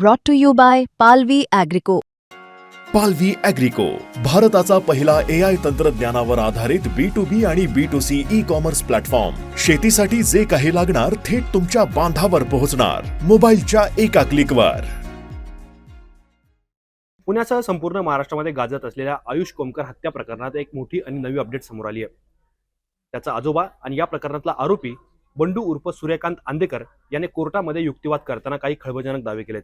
brought to you by Palvi Agrico. पालवी अॅग्रिको भारताचा पहिला ए आय तंत्रज्ञानावर आधारित बी टू बी आणि B to C e commerce platform शेतीसाठी जे काही लागणार थेट तुमच्या बांधावर पोहोचणार. मोबाईलच्या एका क्लिकवर पुण्यासह संपूर्ण महाराष्ट्रामध्ये गाजत असलेल्या आयुष कोमकर हत्या प्रकरणात एक मोठी आणि नवी अपडेट समोर आली आहे. त्याचा आजोबा आणि या प्रकरणातला आरोपी बंडू उर्फ सूर्यकांत आंदेकर याने कोर्टामध्ये युक्तिवाद करताना काही खळबळजनक दावे केलेत.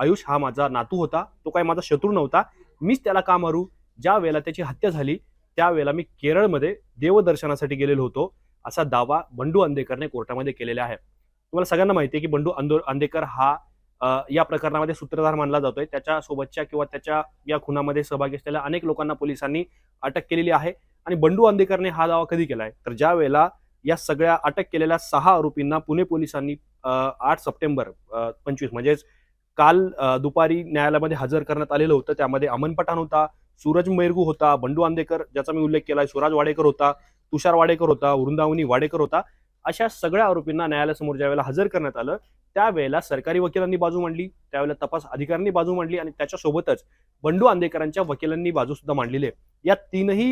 आयुष हा माझा नातू होता. तो काही माझा शत्रू नव्हता. मीच त्याला का मारू? ज्या वेळेला त्याची हत्या झाली त्यावेळेला मी केरळमध्ये देवदर्शनासाठी गेलेलो होतो. असा दावा बंडू आंदेकरने कोर्टामध्ये केलेला आहे. तुम्हाला सगळ्यांना माहिती आहे की बंडू आंदो आंदेकर हा या प्रकरणामध्ये सूत्रधार मानला जातोय. त्याच्यासोबतच्या किंवा त्याच्या या खुनामध्ये सहभागी असलेल्या अनेक लोकांना पोलिसांनी अटक केलेली आहे आणि बंडू आंदेकरने हा दावा कधी केलाय? तर ज्या वेळेला या सगळ्या अटक केलेल्या सहा आरोपींना पुणे पोलिसांनी आठ सप्टेंबर पंचवीस म्हणजेच काल दुपारी न्यायालयामध्ये हजर करण्यात आलेलं होतं. त्यामध्ये अमन पठाण होता सूरज मेरगू होता बंडू आंदेकर ज्याचा मी उल्लेख केलाय सुराज वाडेकर होता तुषार वाडेकर होता वृंदावनी वाडेकर होता अशा सगळ्या आरोपींना न्यायालयासमोर ज्या वेळेला हजर करण्यात आलं त्यावेळेला सरकारी वकिलांनी बाजू मांडली त्यावेळेला तपास अधिकाऱ्यांनी बाजू मांडली आणि त्याच्यासोबतच बंडू आंदेकरांच्या वकिलांनी बाजू सुद्धा मांडलेली आहे. या तीनही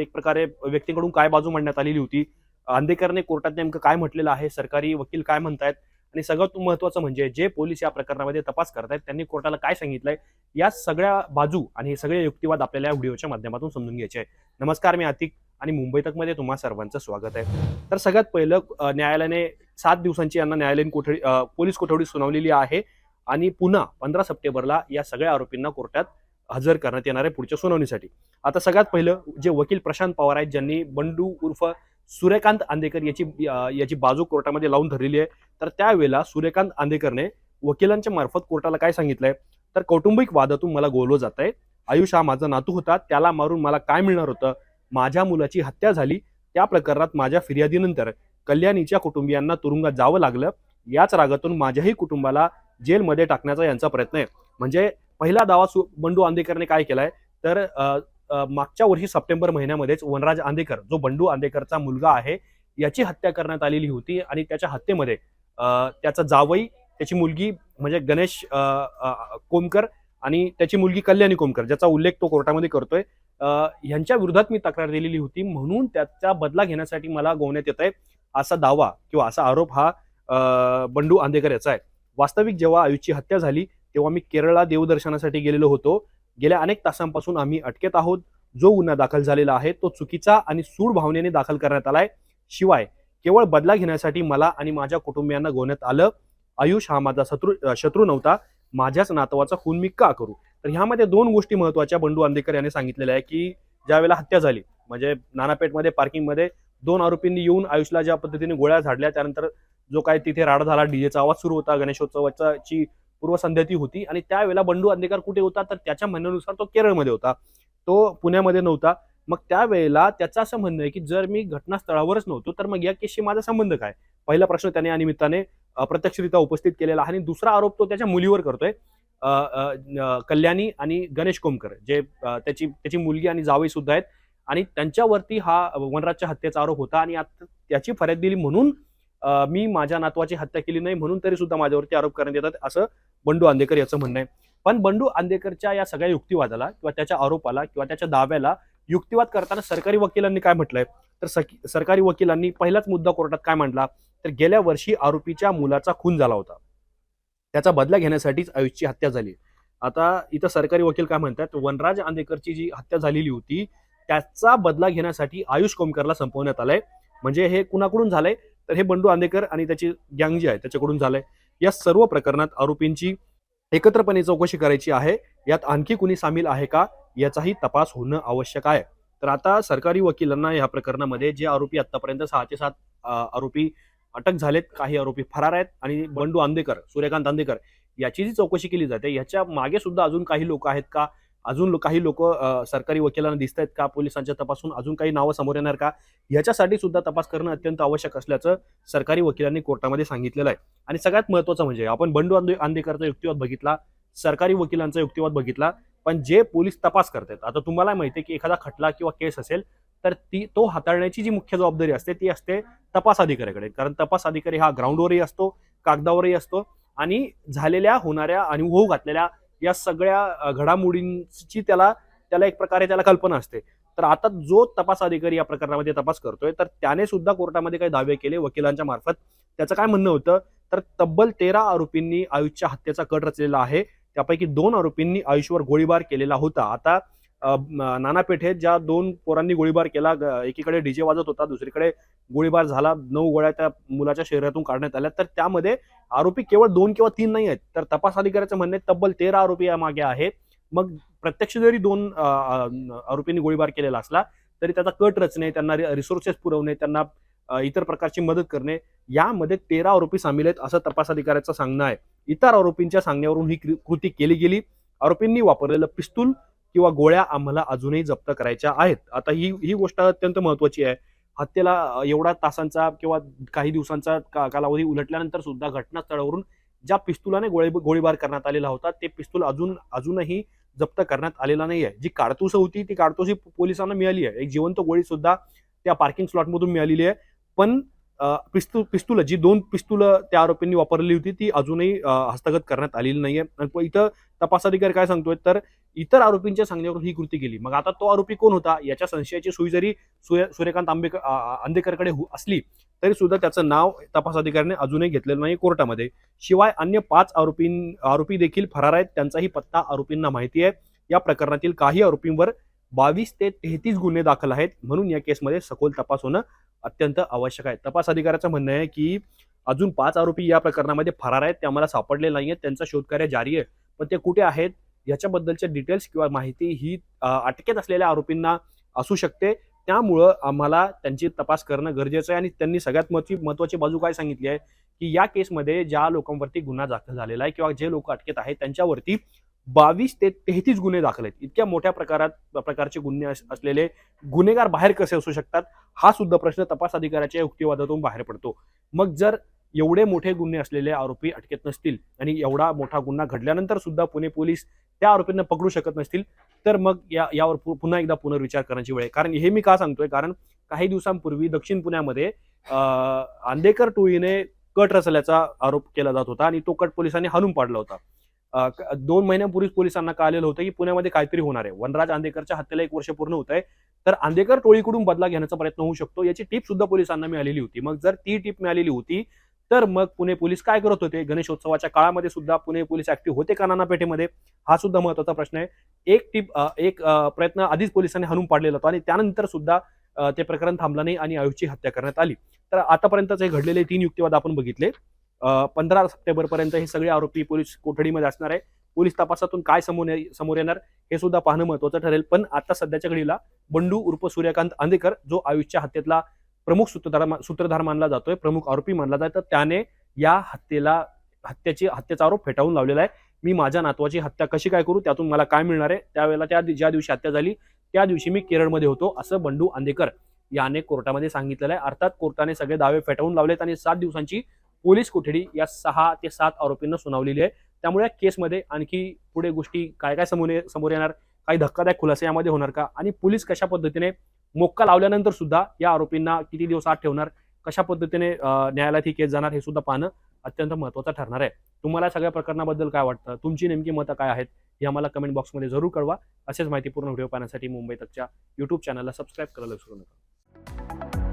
एक प्रकारे व्यक्तींकडून काय बाजू मांडण्यात आलेली होती? आंदेकरने कोर्टात नेमकं काय म्हटलेलं आहे? सरकारी वकील काय म्हणतायत? आणि सगळ्यात महत्वाचं म्हणजे जे पोलीस या प्रकरणामध्ये तपास करतायत त्यांनी कोर्टाला काय सांगितलंय या सगळ्या बाजू आणि हे सगळे युक्तिवाद आपल्याला या व्हिडिओच्या माध्यमातून समजून घ्यायचे आहे नमस्कार मी आतिक आणि मुंबई तकमध्ये तुम्हा सर्वांचं स्वागत आहे. तर सगळ्यात पहिलं न्यायालयाने सात दिवसांची यांना न्यायालयीन कोठडी पोलीस कोठडी सुनावलेली आहे आणि पुन्हा पंधरा सप्टेंबरला या सगळ्या आरोपींना कोर्टात हजर करण्यात येणार आहे पुढच्या सुनावणीसाठी. आता सगळ्यात पहिलं जे वकील प्रशांत पवार आहेत ज्यांनी बंडू उर्फ सूर्यकांत आंदेकर याची याची बाजू कोर्टामध्ये लावून धरलेली आहे. तर त्यावेळेला सूर्यकांत आंदेकरने वकिलांच्या मार्फत कोर्टाला काय सांगितलंय? तर कौटुंबिक वादातून मला गोलव जात आहे आयुष हा माझा नातू होता. त्याला मारून मला काय मिळणार होतं? माझ्या मुलाची हत्या झाली. त्या प्रकरणात माझ्या फिर्यादीनंतर कल्याणीच्या कुटुंबियांना तुरुंगात जावं लागलं. याच रागातून माझ्याही कुटुंबाला जेलमध्ये टाकण्याचा यांचा प्रयत्न आहे. म्हणजे पहिला दावा सु- बंडू आंदेकरने काय केलाय? तर मागच्या वर्षी सप्टेंबर महिन्यामध्येच वनराज आंदेकर जो बंडू आंदेकरचा मुलगा आहे याची हत्या करण्यात आलेली होती आणि त्याच्या हत्येमध्ये त्याचा जावई त्याची मुलगी म्हणजे गणेश कोमकर आणि त्याची मुलगी कल्याणी कोमकर ज्याचा उल्लेख तो कोर्टामध्ये करतोय. अ, ह्यांच्या विरोधात मी तक्रार दिलेली होती. म्हणून त्याचा बदला घेण्यासाठी मला गोवण्यात येत आहे असा दावा किंवा असा आरोप हा बंडू आंदेकर याचा आहे. वास्तविक जेव्हा आयुषची हत्या झाली तेव्हा मी केरळला देवदर्शनासाठी गेलेलो होतो. गेल्या अनेक तासांपासून आम्ही अटकेत आहोत. जो गुन्हा दाखल झालेला आहे तो चुकीचा आणि सूड भावनेने दाखल करण्यात आलाय. शिवाय केवळ बदला घेण्यासाठी मला आणि माझ्या कुटुंबियांना गोवण्यात आलं. आयुष हा माझा शत्रू शत्रू नव्हता. माझ्याच नातवाचा खून मी का करू? तर ह्यामध्ये दोन गोष्टी महत्त्वाच्या बंडू आंदेकर यांनी सांगितलेल्या आहे की ज्या वेळेला हत्या झाली म्हणजे नानापेठमध्ये पार्किंगमध्ये दोन आरोपींनी येऊन आयुषला ज्या पद्धतीने गोळ्या झाडल्या त्यानंतर जो काय तिथे राडा झाला डीजेचा आवाज सुरू होता गणेशोत्सवाची पूर्वसंध्या ती होती. आणि त्यावेळेला बंडू अंदेकर कुठे होता? तर त्याच्या म्हणण्यानुसार तो केरळमध्ये होता. तो पुण्यामध्ये नव्हता. मग त्यावेळेला त्याचं असं म्हणणं आहे की जर मी घटनास्थळावरच नव्हतो तर मग या केसशी माझा संबंध काय? पहिला प्रश्न त्याने या निमित्ताने प्रत्यक्षरित्या उपस्थित केलेला आणि दुसरा आरोप तो त्याच्या मुलीवर करतोय. कल्याणी आणि गणेश कोमकर जे त्याची त्याची मुलगी आणि जावई सुद्धा आहेत. आणि त्यांच्यावरती हा वनराजच्या हत्येचा आरोप होता. आणि आता त्याची फर्याद दिली म्हणून मी माझ्या नातवाची हत्या केली नाही म्हणून तरी सुद्धा माझ्यावरती आरोप करण्यात येतात असं बंडू आंदेकर याचं म्हणणं आहे. पण बंडू आंदेकरच्या या सगळ्या युक्तिवादाला किंवा त्याच्या आरोपाला किंवा त्याच्या दाव्याला युक्तिवाद करताना सरकारी वकिलांनी काय म्हटलंय? तर सरकारी वकिलांनी पहिलाच मुद्दा कोर्टात काय मांडला तर गेल्या वर्षी आरोपीच्या मुलाचा खून झाला होता. त्याचा बदला घेण्यासाठीच आयुषची हत्या झाली. आता इथं सरकारी वकील काय म्हणतात? वनराज आंदेकरची जी हत्या झालेली होती त्याचा बदला घेण्यासाठी आयुष कोमकरला संपवण्यात आलंय. म्हणजे हे कुणाकडून झालंय? तर हे बंडू आंदेकर आणि त्याची गँग जी आहे त्याच्याकडून झालंय. या सर्व प्रकरणात आरोपींची एकत्रपणे चौकशी करायची आहे. यात आणखी कुणी सामील आहे का? याचाही तपास होणं आवश्यक आहे. तर आता सरकारी वकिलांना या प्रकरणामध्ये जे आरोपी आतापर्यंत सहा ते सात आरोपी अटक झालेत काही आरोपी फरार आहेत आणि बंडू आंदेकर सूर्यकांत आंदेकर याची जी चौकशी केली जाते याच्या मागे सुद्धा अजून काही लोक आहेत का? अजून काही लोक सरकारी वकिलांना दिसत आहेत का पोलिसांच्या तपासून अजून काही नावं समोर येणार का याच्यासाठी सुद्धा तपास करणं अत्यंत आवश्यक असल्याचं सरकारी वकिलांनी कोर्टामध्ये सांगितलेलं आहे. आणि सगळ्यात महत्वाचं म्हणजे आपण बंडू आंदे आंदेकरचा युक्तिवाद बघितला सरकारी वकिलांचा युक्तिवाद बघितला पण जे पोलीस तपास करतात आता तुम्हाला माहिती आहे की एखादा खटला किंवा केस असेल तर ती तो हाताळण्याची जी मुख्य जबाबदारी असते ती असते तपास अधिकाऱ्याकडे. कारण तपास अधिकारी हा ग्राउंडवरही असतो कागदावरही असतो आणि झालेल्या होणाऱ्या आणि होऊ घातलेल्या या सगळ्या घडामोडींची त्याला त्याला एक प्रकारे त्याला कल्पना असते. तर आता जो तपास अधिकारी या प्रकरणामध्ये तपास करतोय तर त्याने सुद्धा कोर्टामध्ये काही दावे केले वकिलांच्या मार्फत. त्याचं काय म्हणणं होतं तर तब्बल तेरा आरोपींनी आयुषच्या हत्येचा कट रचलेला आहे. त्यापैकी दोन आरोपींनी आयुषवर गोळीबार केलेला होता. आता नाना पेठेत ज्या दोन पोरांनी गोळीबार केला एकीकडे डीजे वाजत होता दुसरीकडे गोळीबार झाला नऊ गोळ्या त्या मुलाच्या शरीरातून काढण्यात आल्या. तर त्यामध्ये आरोपी केवळ दोन किंवा तीन नाही आहेत. तर तपास अधिकाऱ्याचं म्हणणे तब्बल तेरा आरोपी या मागे आहेत. मग प्रत्यक्ष जरी दोन आरोपींनी गोळीबार केलेला असला तरी त्याचा कट रचणे त्यांना रिसोर्सेस पुरवणे त्यांना इतर प्रकारची मदत करणे यामध्ये तेरा आरोपी सामील आहेत असं तपास अधिकाऱ्याचं सांगणं आहे. इतर आरोपींच्या सांगण्यावरून ही कृ- कृती केली गेली. आरोपींनी वापरलेलं पिस्तूल किंवा गोळ्या आम्हाला अजूनही जप्त करायच्या आहेत. आता ही ही गोष्ट अत्यंत महत्वाची आहे. हत्येला एवढा तासांचा किंवा काही दिवसांचा का- कालावधी उलटल्यानंतर सुद्धा घटनास्थळावरून ज्या पिस्तुलाने गोळी गोळीबार करण्यात आलेला होता ते पिस्तूल अजून अजूनही जप्त करण्यात आलेला नाही आहे. जी कारतूस होती ती कारतूस ही पोलिसांना मिळाली आहे. एक जिवंत गोळी सुद्धा त्या पार्किंग स्लॉटमधून मिळालेली आहे. पण पिस्तू पिस्तूल जी दोन पिस्तुलं त्या आरोपींनी वापरली होती ती अजूनही हस्तगत करण्यात आलेली नाहीये. आणि इथं तपास अधिकारी काय सांगतोय तर इतर आरोपींच्या सांगण्यावरून ही कृती केली. मग आता तो आरोपी कोण होता याच्या संशयाची सुई जरी सूर्य- सूर्यकांत आंबेकर आंदेकरकडे असली तरी सुद्धा त्याचं नाव तपासाधिकाऱ्याने अजूनही घेतलेलं नाही कोर्टामध्ये. शिवाय अन्य पाच आरोपी आरोपी देखील फरार आहेत त्यांचाही पत्ता आरोपींना माहिती आहे. या प्रकरणातील काही आरोपींवर बावीस ते तेहतीस गुन्हे दाखल आहेत म्हणून या केसमध्ये सखोल तपास होणं अत्यंत आवश्यक आहे. तपास अधिकाऱ्याचं म्हणणं आहे की अजून पाच आरोपी या प्रकरणामध्ये फरार आहेत. ते आम्हाला सापडले नाही आहेत त्यांचा शोधकार्य जारी आहे. पण ते कुठे आहेत? याच्याबद्दलचे डिटेल्स किंवा माहिती ही अटकेत असलेल्या आरोपींना असू शकते. त्यामुळं आम्हाला त्यांची तपास करणं गरजेचं आहे. आणि त्यांनी सगळ्यात महत्वाची महत्वाची बाजू काय सांगितली आहे? की या केसमध्ये ज्या लोकांवरती गुन्हा दाखल झालेला आहे किंवा जे लोक अटकेत आहेत त्यांच्यावरती बावीस ते तेहतीस गुन्हे दाखल आहेत. इतक्या मोठ्या प्रकारात प्रकारचे गुन्हे अस- असलेले गुन्हेगार बाहेर कसे असू शकतात? हा सुद्धा प्रश्न तपास अधिकाऱ्याच्या युक्तिवादातून बाहेर पडतो. मग जर एवढे मोठे गुन्हे असलेले आरोपी अटकेत नसतील आणि एवढा मोठा गुन्हा घडल्यानंतर सुद्धा पुणे पोलीस त्या आरोपींना पकडू शकत नसतील तर मग या यावर पु- पुन्हा एकदा पुनर्विचार करण्याची वेळ आहे. कारण हे मी का सांगतोय? कारण काही दिवसांपूर्वी दक्षिण पुण्यामध्ये अं, आंदेकर टोळीने कट रचल्याचा आरोप केला जात होता आणि तो कट पोलिसांनी हाणून पाडला होता. दोन महिन्यांपूर्वीच पोलिसांना कळलेलं होतं की पुण्यामध्ये काहीतरी होणार आहे. वनराज आंदेकरच्या हत्येला एक वर्ष पूर्ण होत आहे तर आंदेकर टोळीकडून बदला घेण्याचा प्रयत्न होऊ शकतो. याची टीप सुद्धा पोलिसांना मिळालेली होती. मग जर ती टीप मिळालेली होती तर मग पुणे पोलीस काय करत होते? गणेशोत्सवाच्या काळामध्ये सुद्धा पुणे पोलीस ऍक्टिव्ह होते का नानापेठेमध्ये? हा सुद्धा महत्त्वाचा प्रश्न आहे. एक टीप एक प्रयत्न आधीच पोलिसांनी हाणून पाडलेला होता आणि त्यानंतर सुद्धा ते प्रकरण थांबलं नाही आणि आयुषची हत्या करण्यात आली. तर आतापर्यंतच हे घडलेले तीन युक्तिवाद आपण बघितले. पंधरा सप्टेंबर पर्यंत हे सगळे आरोपी पोलीस कोठडीमध्ये असणार आहे. पोलीस तपासातून काय समोर ये- समोर येणार हे सुद्धा पाहणं महत्वाचं ठरेल. पण आता सध्याच्या घडीला बंडू उर्फ सूर्यकांत आंदेकर जो आयुषच्या हत्येतला प्रमुख सूत्रधार सूत्रधार मानला जातोय प्रमुख आरोपी मानला जातो तर त्याने या हत्येला हत्येची हत्येचा आरोप फेटाळून लावलेला आहे. मी माझ्या नातवाची हत्या कशी काय करू त्यातून मला काय मिळणार आहे? त्यावेळेला त्या ज्या दिवशी हत्या झाली त्या दिवशी मी केरळमध्ये होतो असं बंडू आंदेकर याने कोर्टामध्ये सांगितलेलं आहे. अर्थात कोर्टाने सगळे दावे फेटाळून लावलेत आणि सात दिवसांची पोलीस कोठडी या सहा ते सात आरोपींना सुनावलेली आहे. त्यामुळे या केसमध्ये आणखी पुढे गोष्टी काय काय समोर समोर येणार काही धक्कादायक खुलासे यामध्ये होणार का? आणि पोलीस कशा पद्धतीने मोक्का लावल्यानंतर सुद्धा या आरोपींना किती दिवस आत ठेवणार? कशा पद्धतीने न्यायालयात ही केस जाणार हे सुद्धा पाहणं अत्यंत महत्वाचं ठरणार आहे. तुम्हाला सगळ्या प्रकरणाबद्दल काय वाटतं? तुमची नेमकी मतं काय आहेत? हे आम्हाला कमेंट बॉक्समध्ये जरूर कळवा. असेच माहितीपूर्ण व्हिडिओ पाहण्यासाठी मुंबई तकच्या युट्यूब चॅनलला सबस्क्राईब करायला विसरू नका.